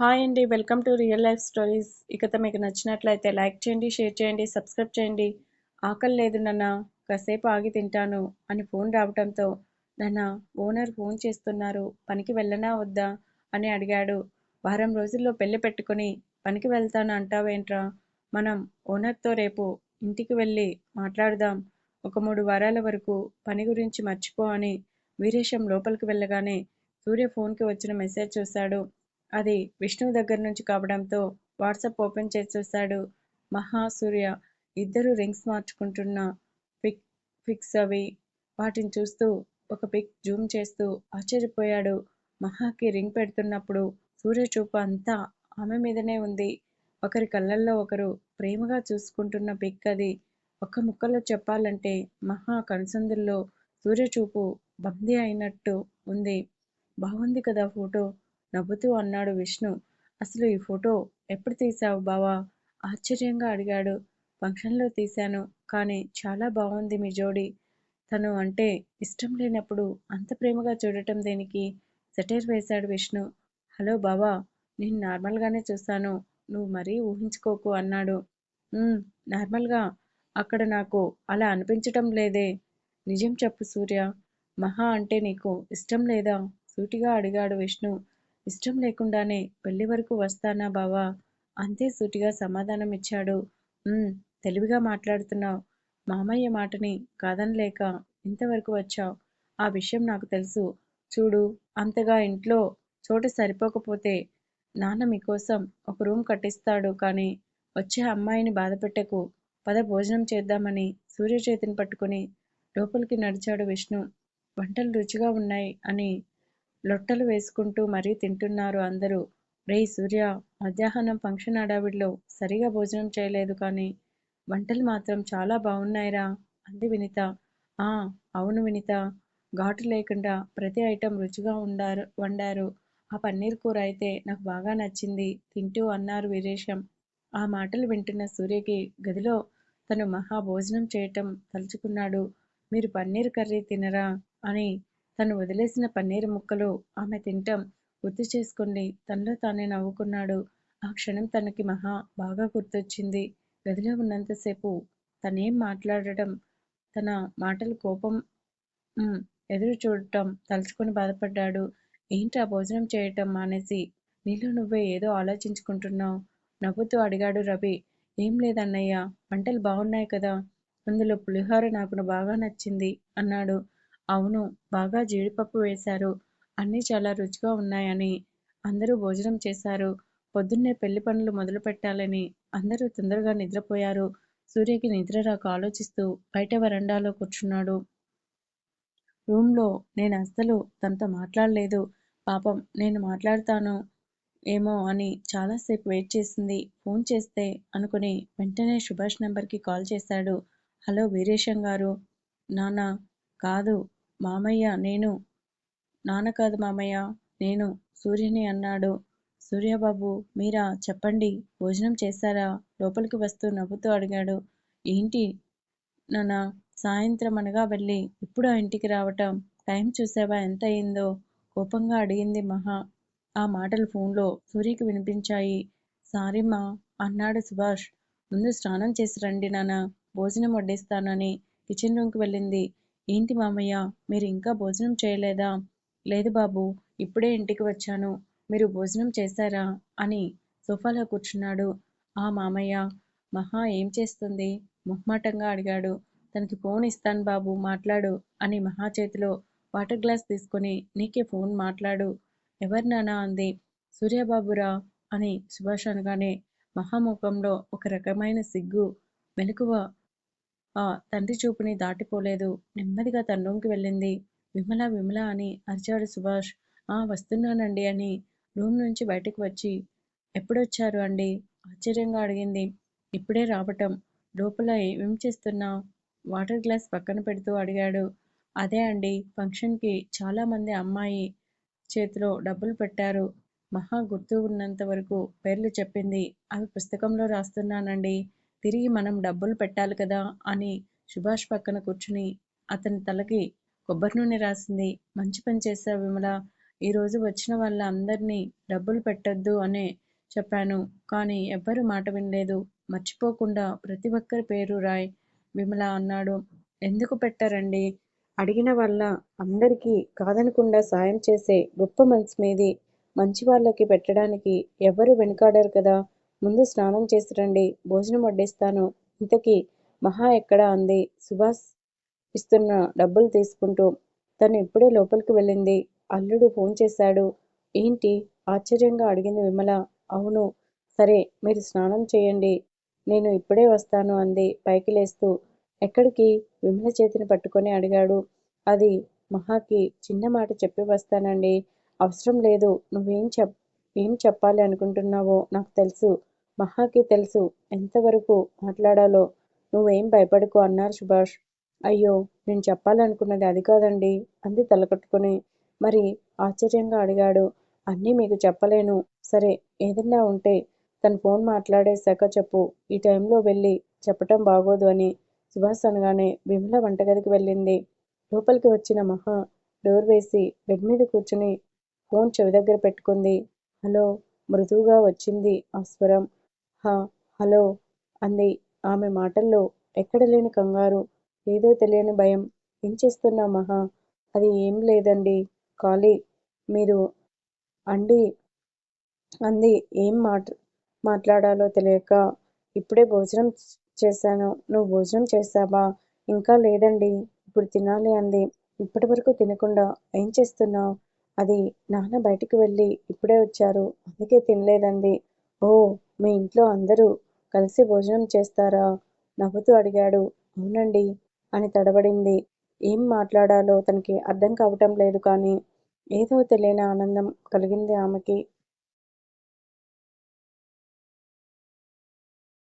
Hi అండి welcome to real life stories. ఇకత మీకు నచ్చినట్లయితే లైక్ చేయండి షేర్ చేయండి సబ్స్క్రైబ్ చేయండి. ఆకలి లేదు నాన్న కాసేపు ఆగి తింటాను అని ఫోన్ రావడంతో నాన్న ఓనర్ ఫోన్ చేస్తున్నారు పనికి వెళ్ళనా వద్దా అని అడిగాడు. వారం రోజుల్లో పెళ్ళి పెట్టుకుని పనికి వెళ్తాను అంటావేంట్రా? మనం ఓనర్తో రేపు ఇంటికి వెళ్ళి మాట్లాడదాం. ఒక మూడు వారాల వరకు పని గురించి మర్చిపో అని వీరేశం లోపలికి వెళ్ళగానే సూర్య ఫోన్కి వచ్చిన మెసేజ్ చూశాడు. అది విష్ణువు దగ్గర నుంచి కావడంతో వాట్సాప్ ఓపెన్ చేసి చూశాడు. మహా సూర్య ఇద్దరు రింగ్స్ మార్చుకుంటున్న పిక్ పిక్స్ అవి. వాటిని చూస్తూ ఒక పిక్ జూమ్ చేస్తూ ఆశ్చర్యపోయాడు. మహాకి రింగ్ పెడుతున్నప్పుడు సూర్య చూపు అంతా ఆమె మీదనే ఉంది. ఒకరి కళ్ళల్లో ఒకరు ప్రేమగా చూసుకుంటున్న పిక్ అది. ఒక్క ముక్కలో చెప్పాలంటే మహా కనుసందుల్లో సూర్య చూపు బందీ అయినట్టు ఉంది. బాగుంది కదా ఫోటో. నవ్వుతూ అన్నాడు విష్ణు. అసలు ఈ ఫోటో ఎప్పుడు తీసావు బావా? ఆశ్చర్యంగా అడిగాడు. ఫంక్షన్లో తీశాను కానీ చాలా బాగుంది మీ జోడి. తను అంటే ఇష్టం లేనప్పుడు అంత ప్రేమగా చూడటం దేనికి? సెటైర్ వేశాడు విష్ణు. హలో బావా నేను నార్మల్గానే చూశాను. నువ్వు మరీ ఊహించుకోకు అన్నాడు. నార్మల్గా? అక్కడ నాకు అలా అనిపించటం లేదే. నిజం చెప్పు సూర్య. మహా అంటే నీకు ఇష్టం లేదా? సూటిగా అడిగాడు విష్ణు. ఇష్టం లేకుండానే పెళ్ళి వరకు వస్తానా బావా? అంతే సూటిగా సమాధానం ఇచ్చాడు తెలివిగా మాట్లాడుతున్నావు. మామయ్య మాటని కాదనలేక ఇంతవరకు వచ్చావు. ఆ విషయం నాకు తెలుసు. చూడు అంతగా ఇంట్లో చోటు సరిపోకపోతే నాన్న మీకోసం ఒక రూమ్ కట్టిస్తాడు కానీ వచ్చే అమ్మాయిని బాధపెట్టకు. పద భోజనం చేద్దామని సూర్య చేతిని పట్టుకుని లోపలికి నడిచాడు విష్ణు. వంటలు రుచిగా ఉన్నాయి అని లొట్టలు వేసుకుంటూ మరీ తింటున్నారు అందరూ. రే సూర్య మధ్యాహ్నం ఫంక్షన్ హడావిడిలో సరిగా భోజనం చేయలేదు కానీ వంటలు మాత్రం చాలా బాగున్నాయిరా అంది వినిత. ఆ అవును వినిత. ఘాటు లేకుండా ప్రతి ఐటెం రుచిగా ఉండారు వండారు. ఆ పన్నీర్ కూర అయితే నాకు బాగా నచ్చింది. తింటూ అన్నారు వీరేశం. ఆ మాటలు వింటున్న సూర్యకి గదిలో తను మహా భోజనం చేయటం తలుచుకున్నాడు. మీరు పన్నీర్ కర్రీ తినరా అని తను వదిలేసిన పన్నీర్ ముక్కలు ఆమె తింటాం. గుర్తు చేసుకుని తనలో తానే నవ్వుకున్నాడు. ఆ క్షణం తనకి మహా బాగా గుర్తొచ్చింది. గదిలో ఉన్నంతసేపు తనేం మాట్లాడటం తన మాటలు కోపం ఎదురు చూడటం తలుచుకొని బాధపడ్డాడు. ఏంటి ఆ భోజనం చేయటం మానేసి? నీలో నువ్వే ఏదో ఆలోచించుకుంటున్నావు? నవ్వుతూ అడిగాడు రవి. ఏం లేదన్నయ్య వంటలు బాగున్నాయి కదా. అందులో పులిహోర నాకు బాగా నచ్చింది అన్నాడు. అవును బాగా జీడిపప్పు వేశారు. అన్నీ చాలా రుచిగా ఉన్నాయని. అందరూ భోజనం చేశారు. పొద్దున్నే పెళ్ళి పనులు మొదలు పెట్టాలని అందరూ తొందరగా నిద్రపోయారు. సూర్యకి నిద్ర రాక ఆలోచిస్తూ బయట వరండాలో కూర్చున్నాడు. రూమ్లో నేను అస్సలు తనతో మాట్లాడలేదు. పాపం నేను మాట్లాడతాను ఏమో అని చాలాసేపు వెయిట్ చేసింది. ఫోన్ చేస్తే అనుకుని వెంటనే సుభాష్ నెంబర్కి కాల్ చేశాడు. హలో వీరేశం గారు. నాన్న కాదు. మామయ్య నేను నాన్న కాదు మామయ్య నేను సూర్యని అన్నాడు. సూర్యబాబు మీరా చెప్పండి భోజనం చేశారా? లోపలికి వస్తూ నవ్వుతూ అడిగాడు. ఏంటి నాన్న సాయంత్రం అనగా వెళ్ళి ఇప్పుడు ఆ ఇంటికి రావటం? టైం చూసావా? ఎంత అయిందో? కోపంగా అడిగింది మహా. ఆ మాటలు ఫోన్లో సూర్యకి వినిపించాయి. సారీ మా అన్నాడు సుభాష్. ముందు స్నానం చేసి రండి నాన్న భోజనం వడ్డిస్తానని కిచెన్ రూమ్కి వెళ్ళింది. ఏంటి మామయ్య? మీరు ఇంకా భోజనం చేయలేదా? లేదు బాబు ఇప్పుడే ఇంటికి వచ్చాను. మీరు భోజనం చేశారా? అని సోఫాలో కూర్చున్నాడు ఆ మామయ్య. మహా ఏం చేస్తుంది? మొహమాటంగా అడిగాడు. తనకి ఫోన్ ఇస్తాను బాబు మాట్లాడు అని మహా చేతిలో వాటర్ గ్లాస్ తీసుకొని నీకే ఫోన్ మాట్లాడు. ఎవరినానా అంది. సూర్యబాబురా అని సుభాష్ అనగానే మహాముఖంలో ఒక రకమైన సిగ్గు మెలకువ ఆ తండ్రి చూపుని దాటిపోలేదు. నెమ్మదిగా తన రూమ్కి వెళ్ళింది. విమల విమల అని అరిచాడు సుభాష్. ఆ వస్తున్నానండి అని రూమ్ నుంచి బయటకు వచ్చి ఎప్పుడొచ్చారు అండి? ఆశ్చర్యంగా అడిగింది. ఇప్పుడే రావటం. లోపల ఏం చేస్తున్నావు వాటర్ గ్లాస్ పక్కన పెడుతూ అడిగాడు. అదే అండి ఫంక్షన్కి చాలామంది అమ్మాయి చేతిలో డబ్బులు పెట్టారు. మహా గుర్తు ఉన్నంత వరకు పేర్లు చెప్పింది. అవి పుస్తకంలో రాస్తున్నానండి. తిరిగి మనం డబ్బులు పెట్టాలి కదా అని సుభాష్ పక్కన కూర్చుని అతని తలకి కొబ్బరి నూనె రాసింది. మంచి పని చేశావు విమల. ఈరోజు వచ్చిన వాళ్ళ అందరినీ డబ్బులు పెట్టొద్దు అనే చెప్పాను. కానీ ఎవ్వరూ మాట వినలేదు. మర్చిపోకుండా ప్రతి ఒక్కరి పేరు రాయ్ విమల అన్నాడు. ఎందుకు పెట్టరండి? అడిగిన వాళ్ళ అందరికీ కాదనకుండా సాయం చేసే గొప్ప మనసు మీది. మంచి వాళ్ళకి పెట్టడానికి ఎవరు వెనుకాడరు కదా. ముందు స్నానం చేసి రండి భోజనం వడ్డిస్తాను. ఇంతకీ మహా ఎక్కడ అంది? సుభాష్ ఇస్తున్న డబ్బులు తీసుకుంటూ. తను ఇప్పుడే లోపలికి వెళ్ళింది. అల్లుడు ఫోన్ చేశాడు. ఏంటి? ఆశ్చర్యంగా అడిగింది విమల. అవును. సరే మీరు స్నానం చేయండి. నేను ఇప్పుడే వస్తాను అంది పైకి లేస్తూ. ఎక్కడికి? విమల చేతిని పట్టుకొని అడిగాడు. అది మహాకి చిన్న మాట చెప్పి వస్తానండి. అవసరం లేదు. నువ్వేం చెప్ ఏం చెప్పాలి అనుకుంటున్నావో నాకు తెలుసు. మహాకి తెలుసు. ఎంతవరకు మాట్లాడాలో నువ్వేం భయపడకు అన్నారు సుభాష్. అయ్యో నేను చెప్పాలనుకున్నది అది కాదండి అంది తలకట్టుకుని. మరి ఆశ్చర్యంగా అడిగాడు. అన్నీ మీకు చెప్పలేను. సరే ఏదన్నా ఉంటే తన ఫోన్ మాట్లాడేశాక చెప్పు. ఈ టైంలో వెళ్ళి చెప్పటం బాగోదు అని సుభాష్ అనగానే విమల వంటగదికి వెళ్ళింది. లోపలికి వచ్చిన మహా డోర్ వేసి బెడ్ మీద కూర్చుని ఫోన్ చెవి దగ్గర పెట్టుకుంది. హలో మృదువుగా వచ్చింది ఆ స్వరం. హా హలో అంది. ఆమె మాటల్లో ఎక్కడ లేని కంగారు ఏదో తెలియని భయం. ఏం చేస్తున్నావు మహా? అది ఏం లేదండి. ఖాళీ. మీరు అండి అంది. ఏం మాట మాట్లాడాలో తెలియక ఇప్పుడే భోజనం చేశాను. నువ్వు భోజనం చేశావా? ఇంకా లేదండి. ఇప్పుడు తినాలి అంది. ఇప్పటి వరకు తినకుండా ఏం చేస్తున్నావు? అది నాన్న బయటికి వెళ్ళి ఇప్పుడే వచ్చారు. అందుకే తినలేదంది. ఓ మీ ఇంట్లో అందరూ కలిసి భోజనం చేస్తారా? నవ్వుతూ అడిగాడు. అవునండి అని తడబడింది. ఏం మాట్లాడాలో తనకి అర్థం కావటం లేదు కానీ ఏదో తెలియని ఆనందం కలిగింది ఆమెకి.